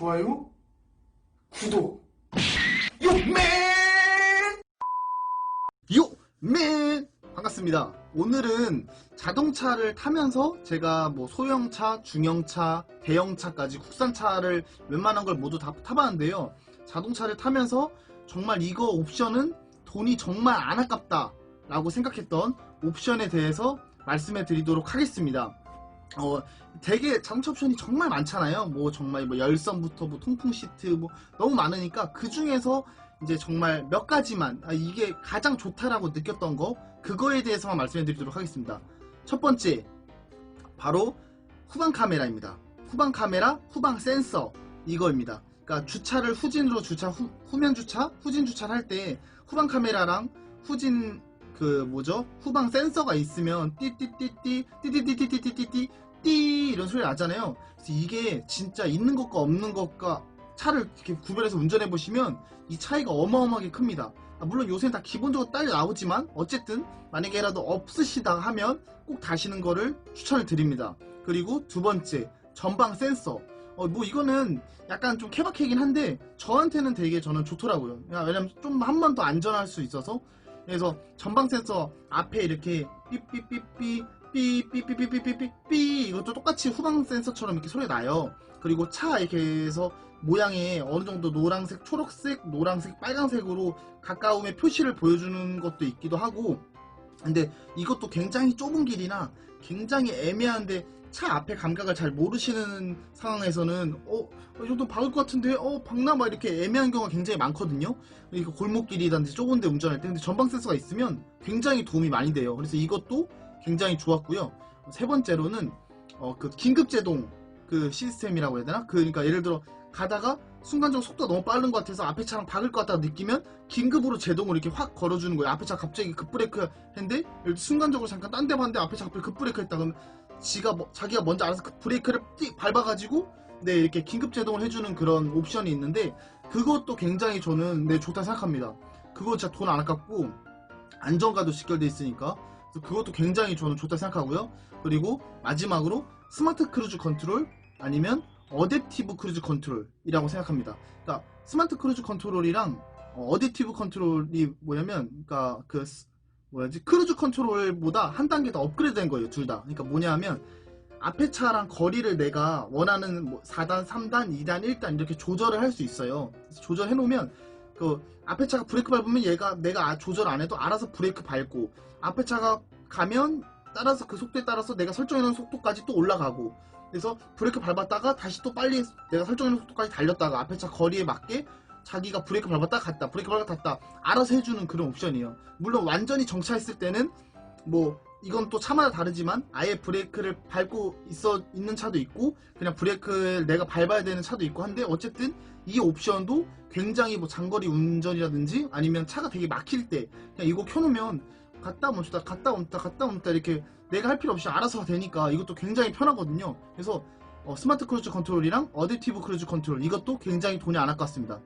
좋아요, 구독. 요맨! 요! 맨! 반갑습니다. 오늘은 자동차를 타면서 제가 뭐 소형차, 중형차, 대형차까지 국산차를 웬만한 걸 모두 다 타봤는데요. 자동차를 타면서 정말 이거 옵션은 돈이 정말 안 아깝다 라고 생각했던 옵션에 대해서 말씀해 드리도록 하겠습니다. 어, 되게 자동차 옵션이 정말 많잖아요. 뭐 정말 뭐 열선부터 뭐 통풍 시트 뭐 너무 많으니까 그 중에서 이제 정말 몇 가지만 아, 이게 가장 좋다라고 느꼈던 거 그거에 대해서만 말씀해 드리도록 하겠습니다. 첫 번째 바로 후방 카메라입니다. 후방 카메라, 후방 센서 이거입니다. 그러니까 주차를 후진으로 주차 후, 후면 주차, 후진 주차를 할 때 후방 카메라랑 후진 그 뭐죠? 후방 센서가 있으면 띠띠띠띠 띠띠띠띠띠띠띠 띠 이런 소리 나잖아요. 그래서 이게 진짜 있는 것과 없는 것과 차를 이렇게 구별해서 운전해 보시면 이 차이가 어마어마하게 큽니다. 아, 물론 요새는 다 기본적으로 딸려 나오지만 어쨌든 만약에라도 없으시다 하면 꼭 다시는 거를 추천을 드립니다. 그리고 두 번째 전방 센서. 어, 뭐 이거는 약간 좀 케바케이긴 한데 저한테는 되게 저는 좋더라고요. 야, 왜냐면 좀 한 번 더 안전할 수 있어서 그래서 전방 센서 앞에 이렇게 삐삐삐삐 삐삐삐삐삐삐삐 이것도 똑같이 후방 센서처럼 이렇게 소리 나요. 그리고 차 이렇게 해서 모양이 어느 정도 노란색, 초록색, 노란색, 빨간색으로 가까움의 표시를 보여주는 것도 있기도 하고 근데 이것도 굉장히 좁은 길이나 굉장히 애매한데 차 앞에 감각을 잘 모르시는 상황에서는 어, 이 정도 박을 것 같은데 어, 박나 막 이렇게 애매한 경우가 굉장히 많거든요. 이거 골목길이라든지 좁은 데 운전할 때 근데 전방 센서가 있으면 굉장히 도움이 많이 돼요. 그래서 이것도 굉장히 좋았고요. 세 번째로는 어, 그 긴급 제동 그 시스템이라고 해야 되나? 그, 그러니까 예를 들어 가다가 순간적으로 속도가 너무 빠른 것 같아서 앞에 차랑 박을 것 같다 느끼면 긴급으로 제동을 이렇게 확 걸어주는 거예요. 앞에 차 갑자기 급브레이크 했는데 예를 들어 순간적으로 잠깐 딴 데 봤는데 앞에 차 갑자기 급브레이크 했다 그러면 지가 뭐- 자기가 먼저 알아서 그 브레이크를 띡 밟아가지고 네 이렇게 긴급 제동을 해주는 그런 옵션이 있는데 그것도 굉장히 저는 네 좋다 생각합니다. 그거 진짜 돈 안 아깝고 안전과도 직결돼 있으니까 그것도 굉장히 저는 좋다 생각하고요. 그리고 마지막으로 스마트 크루즈 컨트롤 아니면 어댑티브 크루즈 컨트롤이라고 생각합니다. 그러니까 스마트 크루즈 컨트롤이랑 어, 어댑티브 컨트롤이 뭐냐면 그러니까 그 스- 뭐야지 크루즈 컨트롤보다 한 단계 더 업그레이드 된 거예요 둘 다. 그러니까 뭐냐면 앞에 차랑 거리를 내가 원하는 뭐 4단, 3단, 2단, 1단 이렇게 조절을 할 수 있어요. 조절해 놓으면 그 앞에 차가 브레이크 밟으면 얘가 내가 아- 조절 안 해도 알아서 브레이크 밟고 앞에 차가 가면 따라서 그 속도에 따라서 내가 설정해 놓은 속도까지 또 올라가고 그래서 브레이크 밟았다가 다시 또 빨리 내가 설정해 놓은 속도까지 달렸다가 앞에 차 거리에 맞게 자기가 브레이크 밟았다 갔다. 브레이크 밟았다 갔다. 알아서 해주는 그런 옵션이에요. 물론 완전히 정차했을 때는 뭐 이건 또 차마다 다르지만 아예 브레이크를 밟고 있어 있는 차도 있고 그냥 브레이크를 내가 밟아야 되는 차도 있고 한데 어쨌든 이 옵션도 굉장히 뭐 장거리 운전이라든지 아니면 차가 되게 막힐 때 그냥 이거 켜놓으면 갔다 멈추다 갔다 멈추다 갔다 멈추다 이렇게 내가 할 필요 없이 알아서 되니까 이것도 굉장히 편하거든요. 그래서 어, 스마트 크루즈 컨트롤이랑 어댑티브 크루즈 컨트롤 이것도 굉장히 돈이 안 아깝습니다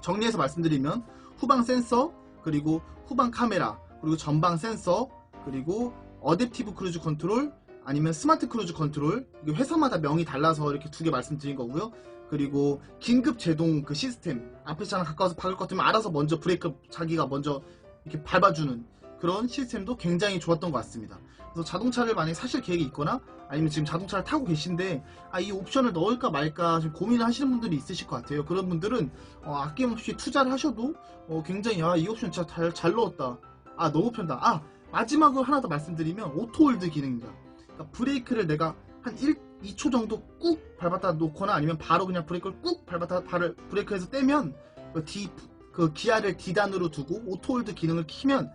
정리해서 말씀드리면 후방 센서 그리고 후방 카메라 그리고 전방 센서 그리고 어댑티브 크루즈 컨트롤 아니면 스마트 크루즈 컨트롤 회사마다 명이 달라서 이렇게 두 개 말씀드린 거고요. 그리고 긴급 제동 그 시스템 앞에 차랑 가까워서 박을 것 같으면 알아서 먼저 브레이크 자기가 먼저 이렇게 밟아주는 그런 시스템도 굉장히 좋았던 것 같습니다. 그래서 자동차를 만약에 사실 계획이 있거나 아니면 지금 자동차를 타고 계신데 아, 이 옵션을 넣을까 말까 지금 고민을 하시는 분들이 있으실 것 같아요. 그런 분들은 어, 아낌없이 투자를 하셔도 어, 굉장히 아, 이 옵션 진짜 잘, 잘 넣었다. 아 너무 편다. 아 마지막으로 하나 더 말씀드리면 오토홀드 기능입니다. 그러니까 브레이크를 내가 한 1, 2초 정도 꾹 밟았다 놓거나 아니면 바로 그냥 브레이크를 꾹 밟았다 발을 브레이크에서 떼면 그 D 그 기아를 D단으로 두고 오토홀드 기능을 키면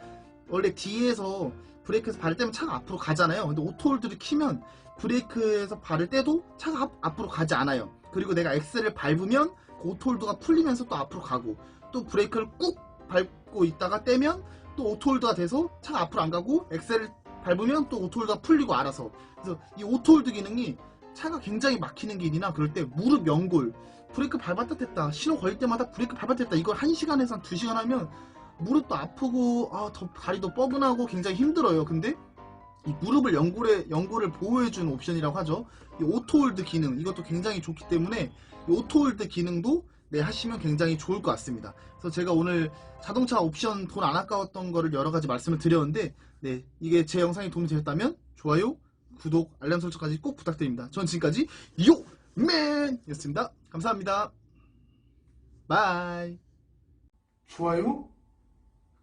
원래 D에서 브레이크에서 발을 떼면 차가 앞으로 가잖아요. 근데 오토홀드를 키면 브레이크에서 발을 떼도 차가 앞, 앞으로 가지 않아요. 그리고 내가 엑셀을 밟으면 그 오토홀드가 풀리면서 또 앞으로 가고 또 브레이크를 꾹 밟고 있다가 떼면 또 오토홀드가 돼서 차가 앞으로 안 가고 엑셀을 밟으면 또 오토홀드가 풀리고 알아서 그래서 이 오토홀드 기능이 차가 굉장히 막히는 길이나 그럴 때 무릎 연골 브레이크 밟았다 뗐다 신호 걸릴 때마다 브레이크 밟았다 뗐다 이걸 1시간에서 한 2시간 하면 무릎도 아프고 아, 더 다리도 뻐근하고 굉장히 힘들어요 근데 이 무릎을 연골에 연골을 보호해주는 옵션이라고 하죠 이 오토홀드 기능 이것도 굉장히 좋기 때문에 이 오토홀드 기능도 네, 하시면 굉장히 좋을 것 같습니다. 그래서 제가 오늘 자동차 옵션 돈 안 아까웠던 거를 여러 가지 말씀을 드렸는데, 네, 이게 제 영상이 도움이 되셨다면 좋아요, 구독, 알람 설정까지 꼭 부탁드립니다. 전 지금까지 요맨이었습니다. 감사합니다. 바이. 좋아요,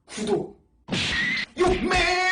구독, 욕맨!